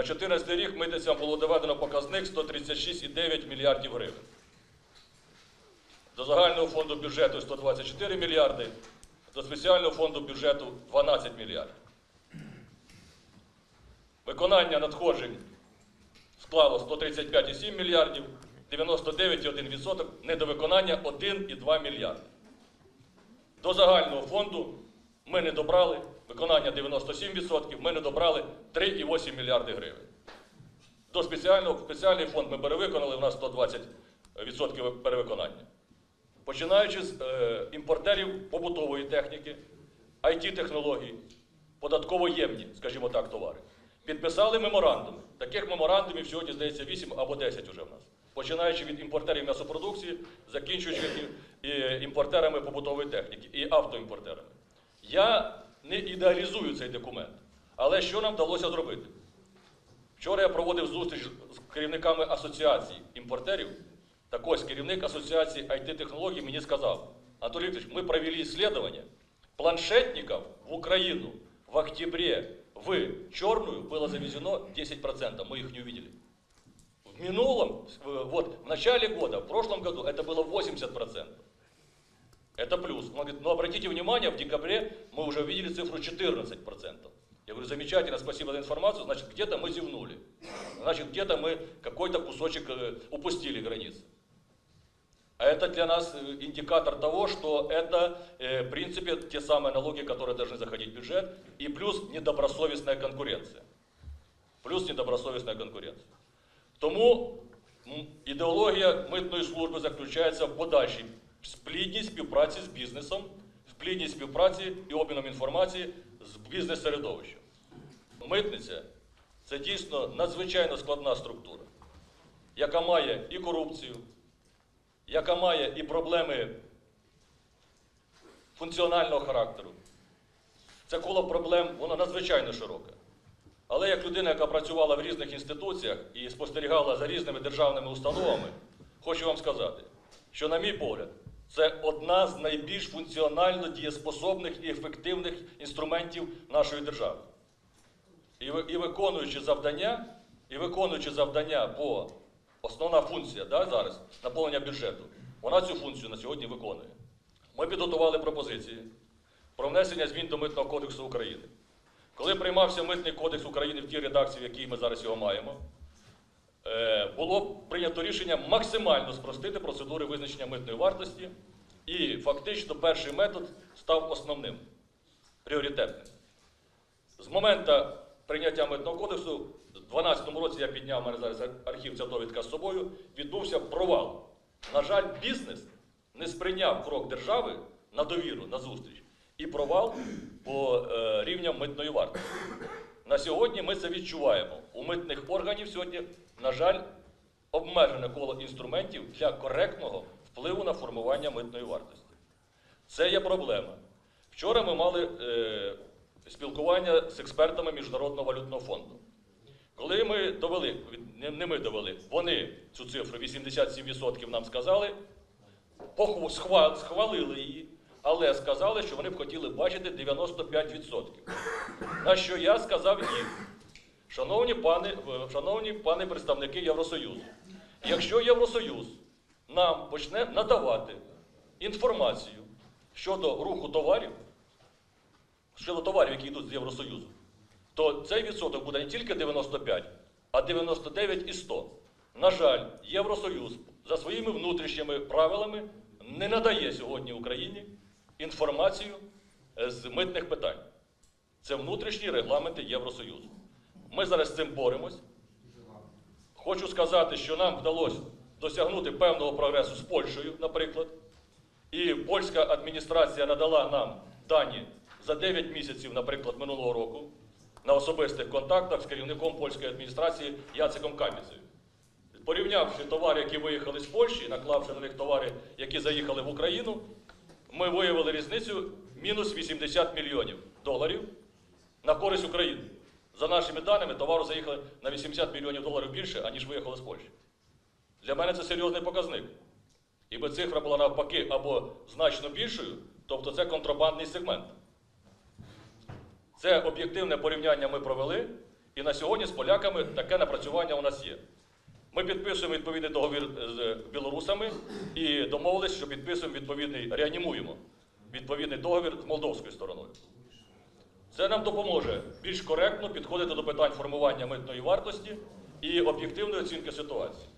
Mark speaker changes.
Speaker 1: На 2014 рік митницям було доведено показник 136,9 мільярдів гривень. До загального фонду бюджету 124 мільярди, до спеціального фонду бюджету 12 мільярдів. Виконання надходжень склало 135,7 мільярдів, 99,1%, недовиконання 1,2 мільярди. До загального фонду ми не добрали, виконання 97%, ми не добрали 3,8 мільярди гривень. До спеціального спеціальний фонд ми перевиконали, у нас 120% перевиконання. Починаючи з е, імпортерів побутової техніки, IT-технологій, податково ємні, скажімо так, товари. Підписали меморандуми. Таких меморандумів сьогодні, здається, 8 або 10 вже в нас. Починаючи від імпортерів м'ясопродукції, закінчуючи і імпортерами побутової техніки, і автоімпортерами. Я не ідеалізую цей документ, але що нам вдалося зробити? Вчора я проводив зустріч з керівниками асоціацій імпортерів. Так ось керівник асоціації IT-технологій мені сказав, Анатолий Викторович, мы провели исследование. Планшетников в Украину в октябре в черную было завезено 10%. Мы их не увидели. В минулом, в- вот, в начале года, в прошлом году это было 80%. Это плюс. Он говорит, но обратите внимание, в декабре мы уже увидели цифру 14%. Я говорю, замечательно, спасибо за информацию, значит, где-то мы зевнули. Значит, где-то мы какой-то кусочек э, упустили границы. А это для нас э, индикатор того, что это, э, в принципе, те самые налоги, которые должны заходить в бюджет, и плюс недобросовестная конкуренция. Плюс недобросовестная конкуренція. Тому м, ідеологія митної служби заключається в подальшій плідній співпраці з бізнесом, в плідній співпраці і обміном інформації з бізнес-середовищем. Митниця це дійсно надзвичайно складна структура, яка має і корупцію, яка має і проблеми функціонального характеру. Це коло проблем, воно надзвичайно широке. Але як людина, яка працювала в різних інституціях і спостерігала за різними державними установами, хочу вам сказати, що, на мій погляд, це одна з найбільш функціонально дієспособних і ефективних інструментів нашої держави. І, і виконуючи завдання, і виконуючи завдання по основна функція да, зараз наповнення бюджету, вона цю функцію на сьогодні виконує. Ми підготували пропозиції про внесення змін до Митного кодексу України. Коли приймався Митний кодекс України в тій редакції, в якій ми зараз його маємо, було прийнято рішення максимально спростити процедури визначення митної вартості, і фактично перший метод став основним, пріоритетним. З моменту прийняття митного кодексу, в 2012 році я підняв, мене зараз архів ця довідка з собою, відбувся провал. На жаль, бізнес не сприйняв крок держави на довіру, на зустріч, і провал по е, рівням митної вартості. На сьогодні ми це відчуваємо. У митних органів сьогодні, на жаль, обмежене коло інструментів для коректного впливу на формування митної вартості. Це є проблема. Вчора ми мали е, спілкування з експертами Міжнародного валютного фонду. Коли ми довели, не, ми довели, вони цю цифру 87% нам сказали, схвалили її, але сказали, що вони б хотіли бачити 95%. На що я сказав їм, шановні пани, е, шановні пани представники Євросоюзу, якщо Євросоюз нам почне надавати інформацію щодо руху товарів, щодо товарів, які йдуть з Євросоюзу, то цей відсоток буде не тільки 95, а 99 і 100. На жаль, Євросоюз за своїми внутрішніми правилами не надає сьогодні Україні інформацію з митних питань. Це внутрішні регламенти Євросоюзу. Ми зараз з цим боремось. Хочу сказати, що нам вдалося досягнути певного прогресу з Польщею, наприклад. І польська адміністрація надала нам дані за 9 місяців, наприклад, минулого року на особистих контактах з керівником польської адміністрації Яциком Каміцею. Порівнявши товари, які виїхали з Польщі, наклавши на них товари, які заїхали в Україну, ми виявили різницю мінус 80 мільйонів доларів на користь України. За нашими даними, товару заїхали на 80 мільйонів доларів більше, аніж виїхали з Польщі. Для мене це серйозний показник. Якби цифра була навпаки або значно більшою, тобто це контрабандний сегмент. Це об'єктивне порівняння ми провели, І на сьогодні з поляками таке напрацювання у нас є. Ми підписуємо відповідний договір з білорусами і домовились, що підписуємо відповідний, реанімуємо відповідний договір з молдовською стороною. Це нам допоможе більш коректно підходити до питань формування митної вартості і об'єктивної оцінки ситуації.